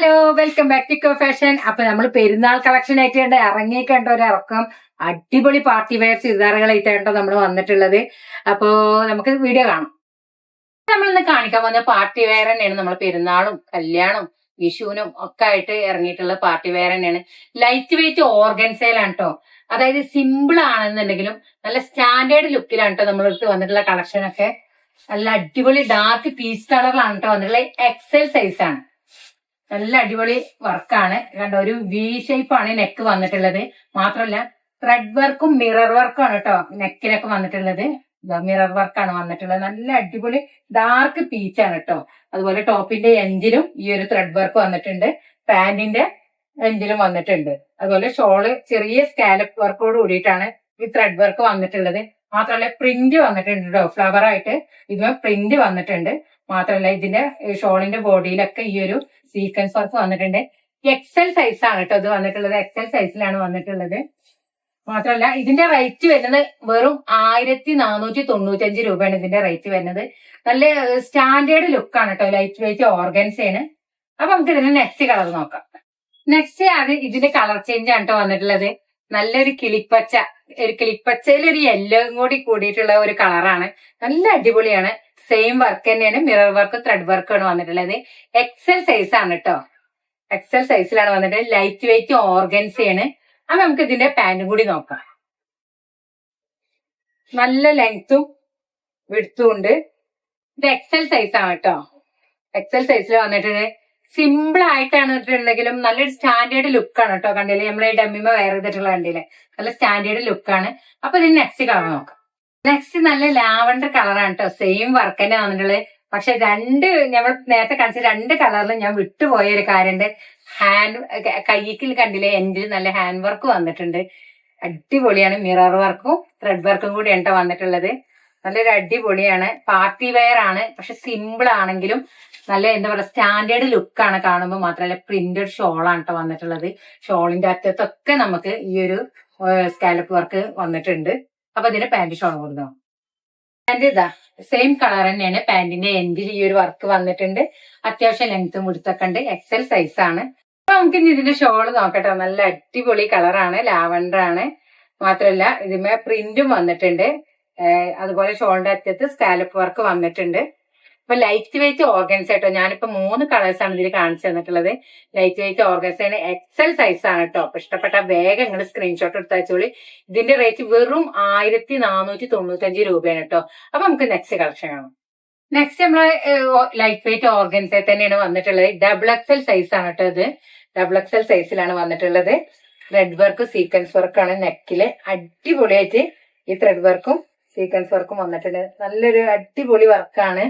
Hello welcome back to co fashion അപ്പൊ നമ്മൾ പെരുന്നാൾ കളക്ഷൻ ആയിട്ട് ഇറങ്ങിക്കേണ്ട ഒരു ഇറക്കം അടിപൊളി പാർട്ടി വെയർ ചുരിദാറുകളായിട്ടാണ് നമ്മൾ വന്നിട്ടുള്ളത്. അപ്പോ നമുക്ക് വീഡിയോ കാണാം. നമ്മൾ ഇന്ന് കാണിക്കാൻ വന്ന പാർട്ടി വെയർ തന്നെയാണ്. നമ്മൾ പെരുന്നാളും കല്യാണവും വിഷുവിനും ഒക്കെ ആയിട്ട് ഇറങ്ങിയിട്ടുള്ള പാർട്ടി വെയർ തന്നെയാണ്. ലൈറ്റ് വെയിറ്റ് ഓർഗൻസയിലാണ് കേട്ടോ അതായത് സിമ്പിൾ ആണെന്നുണ്ടെങ്കിലും നല്ല സ്റ്റാൻഡേർഡ് ലുക്കിലാണ് കേട്ടോ നമ്മളടുത്ത് വന്നിട്ടുള്ള കളക്ഷൻ ഒക്കെ. നല്ല അടിപൊളി ഡാർക്ക് പീസ് കളറിലാണ് കേട്ടോ വന്നിട്ടുള്ള എക്സൽ സൈസ് ആണ്. നല്ല അടിപൊളി വർക്കാണ്. കണ്ട ഒരു വി ഷേപ്പാണ് നെക്ക് വന്നിട്ടുള്ളത്. മാത്രമല്ല ത്രെഡ് വർക്കും മിറർ വർക്കും ആണ് കേട്ടോ നെക്കിലൊക്കെ വന്നിട്ടുള്ളത്. മിറർ വർക്കാണ് വന്നിട്ടുള്ളത്. നല്ല അടിപൊളി ഡാർക്ക് പീച്ചാണ് കേട്ടോ അതുപോലെ ടോപ്പിന്റെ എഞ്ചിലും ഈ ഒരു ത്രെഡ് വർക്ക് വന്നിട്ടുണ്ട്. പാന്റിന്റെ എഞ്ചിലും വന്നിട്ടുണ്ട്. അതുപോലെ ഷോൾ ചെറിയ സ്കാലപ്പ് വർക്കോട് കൂടിയിട്ടാണ് ഈ ത്രെഡ് വർക്ക് വന്നിട്ടുള്ളത്. മാത്രമല്ല പ്രിന്റ് വന്നിട്ടുണ്ട് കേട്ടോ ഫ്ലവർ ആയിട്ട്. ഇതിന് പ്രിന്റ് വന്നിട്ടുണ്ട്. മാത്രമല്ല ഇതിന്റെ ഷോളിന്റെ ബോഡിയിലൊക്കെ ഈ ഒരു സീക്വൻസ് വർക്ക് വന്നിട്ടുണ്ട്. എക്സൽ സൈസാണ് കേട്ടോ ഇത് വന്നിട്ടുള്ളത്. എക്സൽ സൈസിലാണ് വന്നിട്ടുള്ളത്. മാത്രമല്ല ഇതിന്റെ റേറ്റ് വരുന്നത് വെറും ആയിരത്തി നാനൂറ്റി തൊണ്ണൂറ്റഞ്ച് രൂപയാണ് ഇതിന്റെ റേറ്റ് വരുന്നത്. നല്ല സ്റ്റാൻഡേർഡ് ലുക്കാണ് കേട്ടോ ലൈറ്റ് വെയിറ്റ് ഓർഗൻസ് ആണ്. അപ്പൊ നമുക്ക് ഇതിന്റെ നെക്സ്റ്റ് കളർ നോക്കാം. നെക്സ്റ്റ് അത് ഇതിന്റെ കളർ ചേഞ്ച് ആണ് കേട്ടോ വന്നിട്ടുള്ളത്. നല്ലൊരു കിളിപ്പച്ച ഒരു കിളിപ്പച്ചയിൽ ഒരു യെല്ലോ കൂടി കൂടിയിട്ടുള്ള ഒരു കളറാണ് നല്ല അടിപൊളിയാണ്. സെയിം വർക്ക് തന്നെയാണ് മിറർ വർക്ക് ത്രെഡ് വർക്കാണ് വന്നിട്ടുള്ളത്. എക്സൽ സൈസ് ആണ് കേട്ടോ എക്സൽ സൈസിലാണ് വന്നിട്ട് ലൈറ്റ് വെയിറ്റ് ഓർഗൻസ് ആണ്. അപ്പൊ നമുക്ക് ഇതിന്റെ പാന്റും കൂടി നോക്കാം. നല്ല ലെങ്ത്തും വിടുത്തും ഉണ്ട്. ഇത് എക്സൽ സൈസ് ആണ് കേട്ടോ എക്സൽ സൈസിൽ വന്നിട്ടുണ്ട് സിമ്പിൾ ആയിട്ടാണ് ഇട്ടിട്ടുണ്ടെങ്കിലും നല്ലൊരു സ്റ്റാൻഡേർഡ് ലുക്കാണ് കേട്ടോ കണ്ടില്ലേ? നമ്മളെ ഡമ്മിമ വേറെ ചെയ്തിട്ടുള്ള കണ്ടില്ലേ? നല്ല സ്റ്റാൻഡേർഡ് ലുക്കാണ് അപ്പൊ ഇതിന് നെക്സ്റ്റ് കളർ നോക്കാം. നെക്സ്റ്റ് നല്ല ലാവണ്ടർ കളറാണ് കേട്ടോ സെയിം വർക്ക് തന്നെ വന്നിട്ടുള്ളത്. പക്ഷെ രണ്ട് നമ്മൾ നേരത്തെ കാണിച്ച രണ്ട് കളറിലും ഞാൻ വിട്ടുപോയ ഒരു കാര്യമുണ്ട് ഹാൻഡ് കയ്യിക്കിൽ കണ്ടില്ലേ എൻഡിൽ നല്ല ഹാൻഡ് വർക്ക് വന്നിട്ടുണ്ട്. അടിപൊളിയാണ് മിറർ വർക്കും ത്രെഡ് വർക്കും കൂടി കേട്ടോ വന്നിട്ടുള്ളത്. നല്ലൊരു അടിപൊളിയാണ്. പാർട്ടി വെയർ ആണ്. പക്ഷെ സിമ്പിൾ ആണെങ്കിലും നല്ല എന്താ പറയുക സ്റ്റാൻഡേർഡ് ലുക്കാണ് കാണുമ്പോൾ മാത്രമല്ല പ്രിന്റഡ് ഷോളാണ് കേട്ടോ വന്നിട്ടുള്ളത്. ഷോളിന്റെ അറ്റത്തൊക്കെ നമുക്ക് ഈ ഒരു സ്കാലപ്പ് വർക്ക് വന്നിട്ടുണ്ട്. അപ്പൊ ഇതിന് പാന്റ് ഷോൾ കൊടുക്കണം പാന്റ് ഇതാ സെയിം കളർ തന്നെയാണ്. പാന്റിന്റെ എൻഡിൽ ഈ ഒരു വർക്ക് വന്നിട്ടുണ്ട്. അത്യാവശ്യം ലെങ്ത്തും മുടുത്തൊക്കെ ഉണ്ട്. എക്സൽ സൈസ് ആണ്. അപ്പൊ നമുക്ക് ഇനി ഇതിന്റെ ഷോൾ നോക്കട്ടെ. നല്ല അടിപൊളി കളറാണ് ലാവണ്ടർ ആണ്. മാത്രമല്ല ഇതിന്മേ പ്രിന്റും വന്നിട്ടുണ്ട്. അതുപോലെ ഷോളിന്റെ അറ്റത്ത് സ്കാലപ്പ് വർക്ക് വന്നിട്ടുണ്ട്. അപ്പൊ ലൈറ്റ് വെയിറ്റ് ഓർഗൻസ് കേട്ടോ ഞാനിപ്പോ മൂന്ന് കളേഴ്സ് ആണ് ഇതിൽ കാണിച്ചു തന്നിട്ടുള്ളത്. Light weight organza XL size ആണ് കേട്ടോ അപ്പൊ ഇഷ്ടപ്പെട്ട വേഗം നിങ്ങൾ സ്ക്രീൻഷോട്ട് എടുത്തയച്ചോളി ഇതിന്റെ റേറ്റ് വെറും ആയിരത്തി നാനൂറ്റി തൊണ്ണൂറ്റഞ്ച് രൂപയാണ് കേട്ടോ അപ്പൊ നമുക്ക് നെക്സ്റ്റ് കളക്ഷൻ ആണ് നെക്സ്റ്റ് നമ്മൾ ലൈറ്റ് വെയിറ്റ് ഓർഗൻസ് തന്നെയാണ് വന്നിട്ടുള്ളത്. ഡബിൾ എക്സൽ സൈസ് ആണ് കേട്ടോ ഇത്. ഡബിൾ എക്സൽ സൈസിലാണ് വന്നിട്ടുള്ളത്. ത്രെഡ് വർക്ക് സീക്വൻസ് വർക്കാണ് നെക്കിൽ അടിപൊളിയായിട്ട് ഈ ത്രെഡ് വർക്കും സീക്വൻസ് വർക്കും വന്നിട്ടുണ്ട്. നല്ലൊരു അടിപൊളി വർക്കാണ്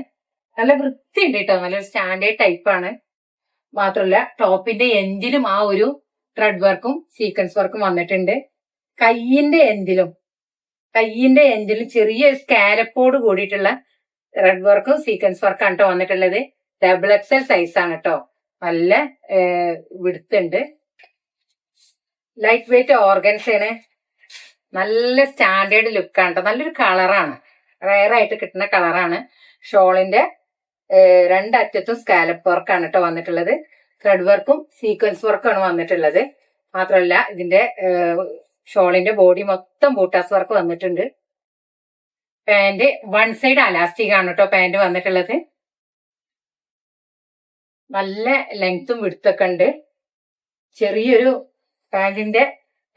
നല്ല വൃത്തിയുണ്ട് കേട്ടോ. നല്ലൊരു സ്റ്റാൻഡേർഡ് ടൈപ്പാണ് മാത്രമല്ല ടോപ്പിന്റെ എൻഡിലും ആ ഒരു ത്രെഡ് വർക്കും സീക്വൻസ് വർക്കും വന്നിട്ടുണ്ട്. കയ്യിന്റെ എൻഡിലും കയ്യിന്റെ എൻഡിലും ചെറിയ സ്കാലപ്പോട് കൂടിയിട്ടുള്ള ത്രെഡ് വർക്കും സീക്വൻസ് വർക്കാണ് കേട്ടോ വന്നിട്ടുള്ളത്. ഡബിൾ എക്സൽ സൈസ് ആണ് കേട്ടോ. നല്ല വിടുത്തുണ്ട്. ലൈറ്റ് വെയിറ്റ് ആണ്. നല്ല സ്റ്റാൻഡേർഡ് ലുക്കാണ് കേട്ടോ. നല്ലൊരു കളറാണ് റയറായിട്ട് കിട്ടുന്ന കളറാണ് ഷോളിന്റെ രണ്ടറ്റത്തും സ്കാലപ്പ് വർക്കാണ് കേട്ടോ വന്നിട്ടുള്ളത്. ത്രെഡ് വർക്കും സീക്വൻസ് വർക്കാണ് വന്നിട്ടുള്ളത്. മാത്രമല്ല ഇതിന്റെ ഷോളിന്റെ ബോഡി മൊത്തം ബൂട്ടാസ് വർക്ക് വന്നിട്ടുണ്ട്. പാന്റ് വൺ സൈഡ് അലാസ്റ്റിക് ആണ് കേട്ടോ പാന്റ് വന്നിട്ടുള്ളത്. നല്ല ലെങ്ത്തും വിടുത്തൊക്കെ ഉണ്ട്. ചെറിയൊരു പാന്റിന്റെ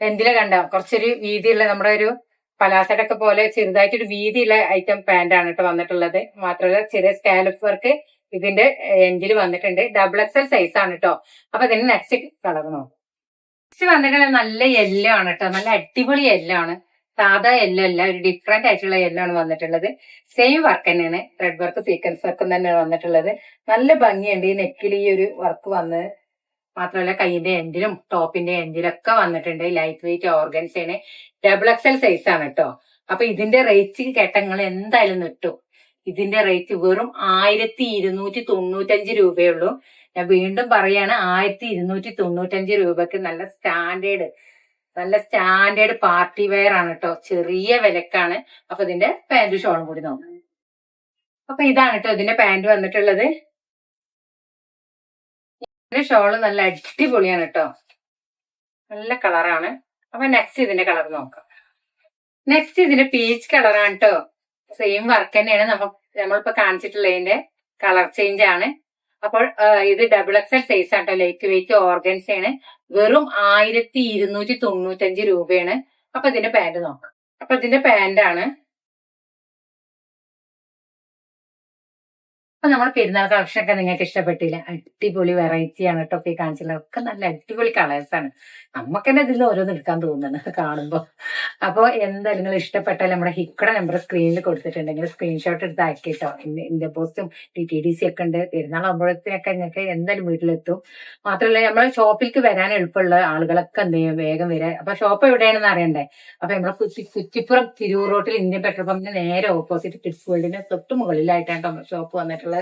ലെന്തിലെ കണ്ട കുറച്ചൊരു വീതിയുള്ള നമ്മുടെ ഒരു പലാസടൊക്കെ പോലെ ചെറുതായിട്ടൊരു വീതിയുള്ള ഐറ്റം പാന്റ് ആണ് കേട്ടോ വന്നിട്ടുള്ളത്. മാത്രമല്ല ചെറിയ സ്കാലപ്പ് വർക്ക് ഇതിന്റെ എൻഡിൽ വന്നിട്ടുണ്ട്. ഡബിൾ എക്സൽ സൈസ് ആണ് കേട്ടോ അപ്പൊ ഇതിന് നെക്സ്റ്റ് കളർ നോക്കും. നെക്സ്റ്റ് വന്നിട്ടുള്ള നല്ല യെല്ലോ ആണ് കേട്ടോ നല്ല അടിപൊളി യെല്ലോ ആണ്. സാധാ യെല്ലോ അല്ല ഒരു ഡിഫറെന്റ് ആയിട്ടുള്ള യെല്ലോ ആണ് വന്നിട്ടുള്ളത്. സെയിം വർക്ക് തന്നെയാണ്. റെഡ് വർക്ക് സീക്വൻസ് വർക്കും തന്നെയാണ് വന്നിട്ടുള്ളത്. നല്ല ഭംഗിയുണ്ട്. ഈ നെക്കിൽ ഈ ഒരു വർക്ക് വന്ന് മാത്രമല്ല കൈയിന്റെ എൻഡിലും ടോപ്പിന്റെ എൻഡിലൊക്കെ വന്നിട്ടുണ്ട്. ലൈറ്റ് വെയിറ്റ് ഓർഗൻസ് ആണ്. ഡബിൾ എക്സൽ സൈസ് ആണ് കേട്ടോ അപ്പൊ ഇതിന്റെ റേറ്റ് കേട്ടങ്ങൾ എന്തായാലും നിട്ടും ഇതിന്റെ റേറ്റ് വെറും ആയിരത്തി ഇരുന്നൂറ്റി തൊണ്ണൂറ്റഞ്ച് രൂപയുള്ളൂ. ഞാൻ വീണ്ടും പറയാണ് ആയിരത്തി ഇരുന്നൂറ്റി തൊണ്ണൂറ്റഞ്ച് രൂപക്ക് നല്ല സ്റ്റാൻഡേർഡ് നല്ല സ്റ്റാൻഡേർഡ് പാർട്ടി വെയർ ആണ് കേട്ടോ ചെറിയ വിലക്കാണ്. അപ്പൊ ഇതിന്റെ പാന്റ് ഷോളും കൂടി നോക്കാം. അപ്പൊ ഇതാണ് കേട്ടോ ഇതിന്റെ പാന്റ് വന്നിട്ടുള്ളത്. ഒരു ഷോൾ നല്ല അടിപൊളിയാണ് കേട്ടോ. നല്ല കളറാണ്. അപ്പൊ നെക്സ്റ്റ് ഇതിന്റെ കളർ നോക്കാം. നെക്സ്റ്റ് ഇതിന്റെ പീച്ച് കളറാണ് കേട്ടോ. സെയിം വർക്ക് തന്നെയാണ് നമ്മൾ നമ്മളിപ്പോ കാണിച്ചിട്ടുള്ളതിന്റെ കളർ ചേഞ്ച് ആണ്. അപ്പോൾ ഇത് ഡബിൾ എക്സൽ സൈസ് ആണ് കേട്ടോ. ലൈക്ക് വെയിറ്റ് ഓർഗൻസ് ആണ്. വെറും ആയിരത്തി ഇരുന്നൂറ്റി തൊണ്ണൂറ്റഞ്ച് രൂപയാണ്. അപ്പൊ ഇതിന്റെ പാന്റ് നോക്കാം. അപ്പൊ ഇതിന്റെ പാന്റ് ആണ്. അപ്പൊ നമ്മൾ പെരുന്നാൾ കളക്ഷൻ ഒക്കെ നിങ്ങൾക്ക് ഇഷ്ടപ്പെട്ടില്ല? അടിപൊളി വെറൈറ്റി ആണ് കേട്ടോ. ഈ കാണിച്ചുള്ള ഒക്കെ നല്ല അടിപൊളി കളേഴ്സ് ആണ്. നമുക്ക് തന്നെ ഇതിൽ ഓരോന്ന് എടുക്കാൻ തോന്നുന്നു കാണുമ്പോ. അപ്പൊ എന്തായാലും നിങ്ങൾ ഇഷ്ടപ്പെട്ടാൽ നമ്മുടെ ഹിക്കട നമ്പർ സ്ക്രീനിൽ കൊടുത്തിട്ടുണ്ടെങ്കിൽ സ്ക്രീൻഷോട്ട് എടുത്ത് ആക്കി കേട്ടോ. ഇന്ത്യ പോസ്റ്റും ടി ടി ഡി സി ഒക്കെ ഉണ്ട്. പെരുന്നാൾ ആകുമ്പോഴത്തേനൊക്കെ നിങ്ങൾക്ക് എന്തായാലും വീട്ടിലെത്തും. മാത്രമല്ല നമ്മളെ ഷോപ്പിലേക്ക് വരാൻ എളുപ്പമുള്ള ആളുകളൊക്കെ എന്ത് ചെയ്യും? വേഗം വരെ. അപ്പൊ ഷോപ്പ് എവിടെയാണെന്ന് അറിയണ്ടേ? അപ്പൊ കുറ്റി കുറ്റിപ്പുറം തിരൂർ റോട്ടിൽ ഇന്ത്യൻ പെട്രോൾ പമ്പിന് നേരെ ഓപ്പോസിറ്റ് കിഡ്സ് വേൾഡിന് തൊട്ട് മുകളിലായിട്ടാണ് ഷോപ്പ് വന്നിട്ടുള്ളത്.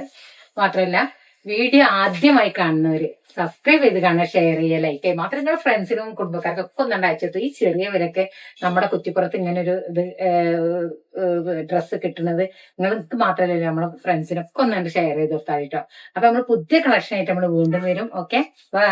മാത്രമല്ല വീഡിയോ ആദ്യമായി കാണുന്നവര് സബ്സ്ക്രൈബ് ചെയ്ത് കാണുക ഷെയർ ചെയ്യുക ലൈക്ക് ചെയ്യുക. മാത്രം നിങ്ങളുടെ ഫ്രണ്ട്സിനും കുടുംബക്കാർക്കും ഒക്കെ ഒന്നും അയച്ചിട്ട് ഈ ചെറിയവരൊക്കെ നമ്മുടെ കുറ്റിപ്പുറത്ത് ഇങ്ങനെ ഒരു ഇത് ഡ്രസ്സ് കിട്ടുന്നത് നിങ്ങൾക്ക് മാത്രമല്ല നമ്മുടെ ഫ്രണ്ട്സിനൊക്കെ ഒന്നും ഷെയർ ചെയ്ത് കൊടുത്താൽ കേട്ടോ. അപ്പൊ നമ്മൾ പുതിയ കളക്ഷൻ ആയിട്ട് നമ്മൾ വീണ്ടും വരും. Okay bye